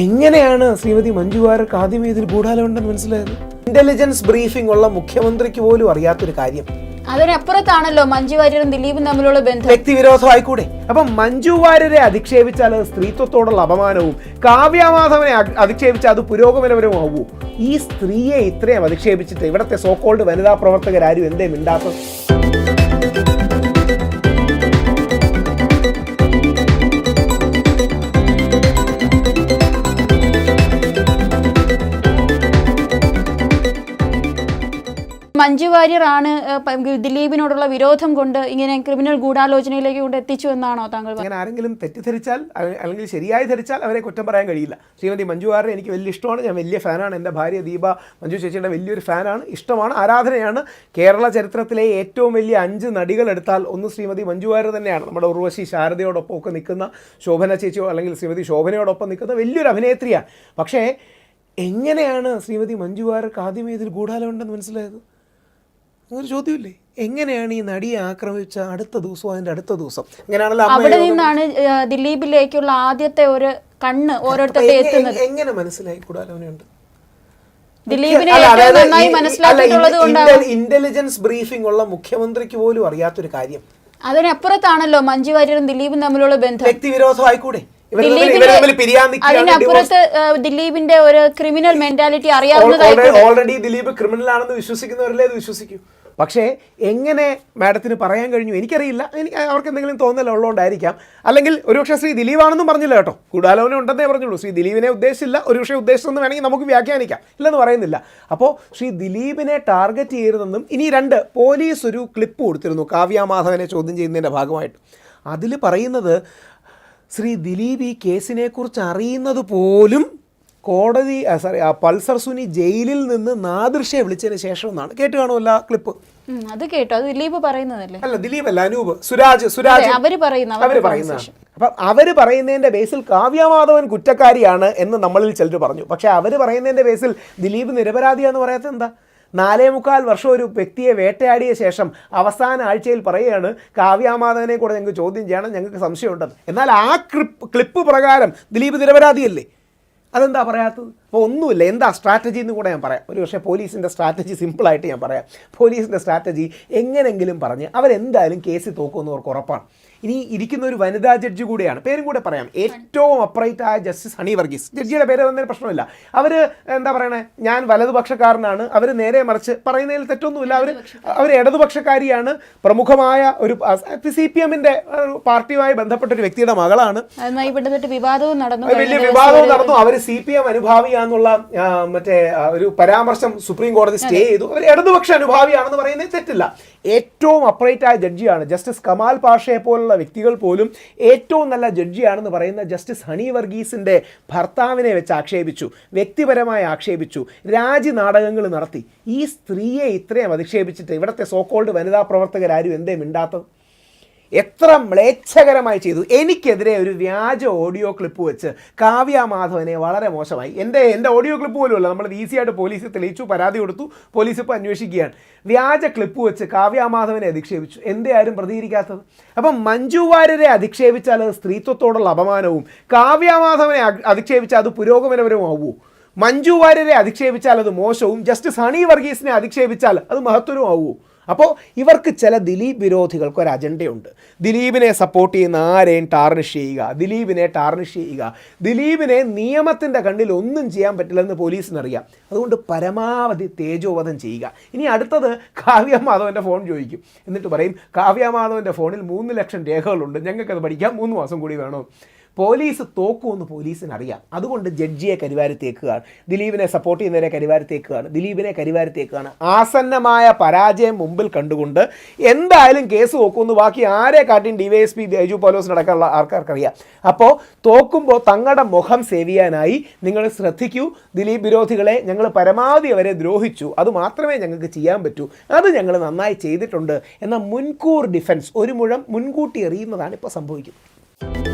എങ്ങനെയാണ് ശ്രീമതി മഞ്ജു വാര്യർക്ക് ആദ്യമേ ഇതിൽ ഗൂഢാലോചന മനസ്സിലായത്? ഇന്റലിജൻസ് ബ്രീഫിംഗ് ഉള്ള മുഖ്യമന്ത്രിക്ക് പോലും അറിയാത്തൊരു കാര്യം. അതിനപ്പുറത്താണല്ലോ മഞ്ജു വാര്യരും ദിലീപും തമ്മിലുള്ള ബന്ധം. വ്യക്തിവിരോധം ആയിക്കൂടെ അപ്പം മഞ്ജു വാര്യരെ അധിക്ഷേപിച്ചാൽ അത് സ്ത്രീത്വത്തോടുള്ള അപമാനവും കാവ്യമാധവനെ അധിക്ഷേപിച്ചാൽ അത് പുരോഗമനപരമാവൂ ഈ സ്ത്രീയെ ഇത്രയും അധിക്ഷേപിച്ചിട്ട് ഇവിടുത്തെ സോക്കോൾഡ് വനിതാ പ്രവർത്തകരാരും എന്തേ മിണ്ടാത്തത്? മഞ്ജു വാര്യർ ആണ് ദിലീപിനോടുള്ള വിരോധം കൊണ്ട് ഇങ്ങനെ ക്രിമിനൽ ഗൂഢാലോചനയിലേക്ക് കൊണ്ട് എത്തിച്ചു എന്നാണോ താങ്കൾ? അങ്ങനെ ആരെങ്കിലും തെറ്റിദ്ധരിച്ചാൽ അല്ലെങ്കിൽ ശരിയായി ധരിച്ചാൽ അവരെ കുറ്റം പറയാൻ കഴിയില്ല. ശ്രീമതി മഞ്ജു വാര്യർ എനിക്ക് വലിയ ഇഷ്ടമാണ്. ഞാൻ വലിയ ഫാനാണ്. എന്റെ ഭാര്യ ദീപ മഞ്ജു ചേച്ചിയുടെ വലിയൊരു ഫാനാണ്. ഇഷ്ടമാണ്. ആരാധനയാണ്. കേരള ചരിത്രത്തിലെ ഏറ്റവും വലിയ അഞ്ച് നടികൾ എടുത്താൽ ഒന്ന് ശ്രീമതി മഞ്ജു വാര്യർ തന്നെയാണ്. നമ്മുടെ ഉർവശി ശാരദയോടൊപ്പം ഒക്കെ നിൽക്കുന്ന ശോഭന ചേച്ചിയോ അല്ലെങ്കിൽ ശ്രീമതി ശോഭനയോടൊപ്പം നിൽക്കുന്ന വലിയൊരു അഭിനേത്രിയാണ്. പക്ഷേ എങ്ങനെയാണ് ശ്രീമതി മഞ്ജു വാര്യർക്ക് ആദ്യമേ ഇതിൽ ഗൂഢാലമുണ്ടെന്ന് മനസ്സിലായത്? അങ്ങനെ ചോദ്യമില്ലേ? എങ്ങനെയാണ് ഈ നടിയെ ആക്രമിച്ച അടുത്ത ദിവസവും അതിന്റെ അടുത്ത ദിവസം? ഇങ്ങനെയാണല്ലോ അവിടെ നിന്നാണ് ദിലീപിലേക്കുള്ള ആദ്യത്തെ ഒരു കണ്ണ് ഓരോരുത്തരുടെ എത്തുന്നത്. എങ്ങ- എങ്ങനെ മനസ്സിലായി കൂടാലോനുണ്ട് ഇന്റലിജൻസ് ബ്രീഫിംഗ് ഉള്ള മുഖ്യമന്ത്രിക്ക് പോലും അറിയാത്തൊരു കാര്യം. അതിനപ്പുറത്താണല്ലോ മഞ്ജു വാര്യരും ദിലീപും തമ്മിലുള്ള ബന്ധം. വ്യക്തിവിരോധം ആയിക്കൂടെ ഇവർ തമ്മിൽ- തമ്മിൽ പിരിയാൻ നിൽക്കുകയാണ് അതിനപ്പുറത്ത് ദിലീപിന്റെ ഒരു ക്രിമിനൽ മെന്റാലിറ്റി അറിയാവുന്നതായി ഓൾറെഡി ദിലീപ് ക്രിമിനൽ ആണെന്ന് വിശ്വസിക്കുന്നവരല്ലേ അത് വിശ്വസിക്കൂ? പക്ഷേ എങ്ങനെ മാഡത്തിന് പറയാൻ കഴിഞ്ഞു എനിക്കറിയില്ല. എനിക്ക് അവർക്ക് എന്തെങ്കിലും തോന്നൽ ഉള്ളതുകൊണ്ടായിരിക്കാം. അല്ലെങ്കിൽ ഒരുപക്ഷെ ശ്രീ ദിലീപാണെന്നും പറഞ്ഞില്ല കേട്ടോ. കൂടാലോനെ ഉണ്ടെന്നേ പറഞ്ഞുള്ളൂ. ശ്രീ ദിലീപിനെ ഉദ്ദേശിച്ചില്ല. ഒരുപക്ഷെ ഉദ്ദേശിച്ചെന്ന് വേണമെങ്കിൽ നമുക്ക് വ്യാഖ്യാനിക്കാം. ഇല്ലെന്ന് പറയുന്നില്ല. അപ്പോൾ ശ്രീ ദിലീപിനെ ടാർഗറ്റ് ചെയ്യരുതെന്നും ഇനി രണ്ട് പോലീസ് ഒരു ക്ലിപ്പ് കൊടുത്തിരുന്നു. കാവ്യ മാധവനെ ചോദ്യം ചെയ്യുന്നതിന്റെ ഭാഗമായിട്ട്. അതിൽ പറയുന്നത് ശ്രീ ദിലീപ് ഈ കേസിനെക്കുറിച്ച് അറിയുന്നത് പോലും കോടതി സോറി പൾസർ സുനി ജയിലിൽ നിന്ന് നാദൃശ്യെ വിളിച്ചതിന് ശേഷം എന്നാണ് കേട്ട് കാണുമല്ല ക്ലിപ്പ്. അത് കേട്ടോ. അത് ദിലീപ് പറയുന്നതല്ലേ? അല്ല ദിലീപ് അല്ല അനൂപ്. സുരാജ് സുരാജ്. അവർ പറയുന്ന അവർ പറയുന്ന അപ്പൊ അവർ പറയുന്നതിന്റെ ബേസിൽ കാവ്യമാധവൻ കുറ്റക്കാരിയാണ് എന്ന് നമ്മളിൽ ചിലർ പറഞ്ഞു. പക്ഷെ അവർ പറയുന്നതിന്റെ ബേസിൽ ദിലീപ് നിരപരാധിയാന്ന് പറയാത്തത് എന്താ? നാലേ മുക്കാൽ വർഷം ഒരു വ്യക്തിയെ വേട്ടയാടിയ ശേഷം അവസാന ആഴ്ചയിൽ പറയുകയാണ് കാവ്യാമാധവനെ കൂടെ ഞങ്ങൾക്ക് ചോദ്യം ചെയ്യണം ഞങ്ങൾക്ക് സംശയമുണ്ടെന്ന്. എന്നാൽ ആ ക്ലിപ്പ് ക്ലിപ്പ് പ്രകാരം ദിലീപ് നിരപരാധിയല്ലേ? അതെന്താ പറയാത്തത്? അപ്പോൾ ഒന്നുമില്ല. എന്താ സ്ട്രാറ്റജി എന്ന് കൂടെ ഞാൻ പറയാം. ഒരു പക്ഷേ പോലീസിന്റെ സ്ട്രാറ്റജി സിമ്പിളായിട്ട് ഞാൻ പറയാം. പോലീസിന്റെ സ്ട്രാറ്റജി എങ്ങനെങ്കിലും പറഞ്ഞ് അവരെന്തായാലും കേസിൽ തോക്കുമെന്ന് അവർക്ക് ഉറപ്പാണ്. ഇനി ഇരിക്കുന്ന ഒരു വനിതാ ജഡ്ജി കൂടെയാണ്. പേരും കൂടെ പറയാം. ഏറ്റവും അപ്രൈറ്റ് ആയ ജസ്റ്റിസ് ഹണി വർഗീസ്. ജഡ്ജിയുടെ പേര് തന്നെ പ്രശ്നമില്ല. അവർ എന്താ പറയണേ? ഞാൻ വലതുപക്ഷക്കാരനാണ്. അവർ നേരെ മറിച്ച് പറയുന്നതിൽ തെറ്റൊന്നുമില്ല. അവർ അവർ ഇടതുപക്ഷക്കാരിയാണ്. പ്രമുഖമായ ഒരു സി പി എമ്മിന്റെ പാർട്ടിയുമായി ബന്ധപ്പെട്ട ഒരു വ്യക്തിയുടെ മകളാണ്. വലിയ വിവാദവും നടന്നു. അവർ സി പി എം അനുഭാവിയാന്നുള്ള ആ, മറ്റേ ഒരു പരാമർശം സുപ്രീം കോടതി സ്റ്റേ ചെയ്തു. അവർ ഇടതുപക്ഷ അനുഭാവിയാണെന്ന് പറയുന്നത് തെറ്റില്ല. ഏറ്റവും അപ്രൈറ്റ് ആയ ജഡ്ജിയാണ് ജസ്റ്റിസ് കമാൽ പാഷയെ പോലുള്ള വ്യക്തികൾ പോലും ഏറ്റവും നല്ല ജഡ്ജിയാണെന്ന് പറയുന്ന ജസ്റ്റിസ് ഹണി വർഗീസിന്റെ ഭർത്താവിനെ വെച്ച് ആക്ഷേപിച്ചു വ്യക്തിപരമായി ആക്ഷേപിച്ചു രാജി നാടകങ്ങൾ നടത്തി. ഈ സ്ത്രീയെ ഇത്രയും അധിക്ഷേപിച്ചിട്ട് ഇവിടുത്തെ സോക്കോൾഡ് വനിതാ പ്രവർത്തകരാരും എന്തേ മിണ്ടാത്തത്? എത്ര മ്ലേച്ഛകരമായി ചെയ്തു. എനിക്കെതിരെ ഒരു വ്യാജ ഓഡിയോ ക്ലിപ്പ് വെച്ച് കാവ്യ മാധവനെ വളരെ മോശമായി. എന്റെ എന്റെ ഓഡിയോ ക്ലിപ്പ് പോലുമല്ല നമ്മൾ ഈസിയായിട്ട് പോലീസിൽ തെളിയിച്ചു പരാതി കൊടുത്തു പോലീസ് ഇപ്പോൾ അന്വേഷിക്കുകയാണ്. വ്യാജ ക്ലിപ്പ് വെച്ച് കാവ്യ മാധവനെ അധിക്ഷേപിച്ചു. എന്തേ ആരും പ്രതികരിക്കാത്തത്? അപ്പം മഞ്ജു വാര്യരെ അധിക്ഷേപിച്ചാൽ അത് സ്ത്രീത്വത്തോടുള്ള അപമാനവും കാവ്യ മാധവനെ അധിക്ഷേപിച്ചാൽ അത് പുരോഗമനപരമാവൂ മഞ്ജു വാര്യരെ അധിക്ഷേപിച്ചാൽ അത് മോശവും ജസ്റ്റിസ് ഹണി വർഗീസിനെ അധിക്ഷേപിച്ചാൽ അത് മഹത്വരമാവൂ അപ്പോൾ ഇവർക്ക് ചില ദിലീപ് വിരോധികൾക്ക് ഒരു അജണ്ടയുണ്ട്. ദിലീപിനെ സപ്പോർട്ട് ചെയ്യുന്ന ആരെയും ടാർണിഷ് ചെയ്യുക ദിലീപിനെ ടാർണിഷ് ചെയ്യുക ദിലീപിനെ നിയമത്തിന്റെ കണ്ണിൽ ഒന്നും ചെയ്യാൻ പറ്റില്ലെന്ന് പോലീസിനറിയാം. അതുകൊണ്ട് പരമാവധി തേജോവധം ചെയ്യുക. ഇനി അടുത്തത് കാവ്യ മാധവന്റെ ഫോൺ ചോദിക്കും. എന്നിട്ട് പറയും കാവ്യ മാധവന്റെ ഫോണിൽ മൂന്ന് ലക്ഷം രേഖകളുണ്ട്. ഞങ്ങൾക്കത് പഠിക്കാം മൂന്ന് മാസം കൂടി വേണം? പോലീസ് തോക്കുമെന്ന് പോലീസിന് അറിയാം അതുകൊണ്ട് ജഡ്ജിയെ കരിവാരിത്തേക്കുകയാണ്. ദിലീപിനെ സപ്പോർട്ട് ചെയ്യുന്നവരെ കരിവാരിത്തേക്കുകയാണ്. ദിലീപിനെ കരിവാരിത്തേക്കുകയാണ്. ആസന്നമായ പരാജയം മുമ്പിൽ കണ്ടുകൊണ്ട് എന്തായാലും കേസ് തോക്കുമെന്ന് ബാക്കി ആരെ കാട്ടിയും D Y S P Baiju പോലോസിനടക്കമുള്ള ആൾക്കാർക്കറിയാം. അപ്പോൾ തോക്കുമ്പോൾ തങ്ങളുടെ മുഖം സേവിയാനായി നിങ്ങൾ ശ്രദ്ധിക്കൂ. ദിലീപ് വിരോധികളെ ഞങ്ങൾ പരമാവധി അവരെ ദ്രോഹിച്ചു. അത് മാത്രമേ ഞങ്ങൾക്ക് ചെയ്യാൻ പറ്റൂ. അത് ഞങ്ങൾ നന്നായി ചെയ്തിട്ടുണ്ട് എന്ന മുൻകൂർ ഡിഫൻസ് ഒരു മുഴം മുൻകൂട്ടി എറിയുന്നതാണ് ഇപ്പോൾ സംഭവിക്കുന്നത്.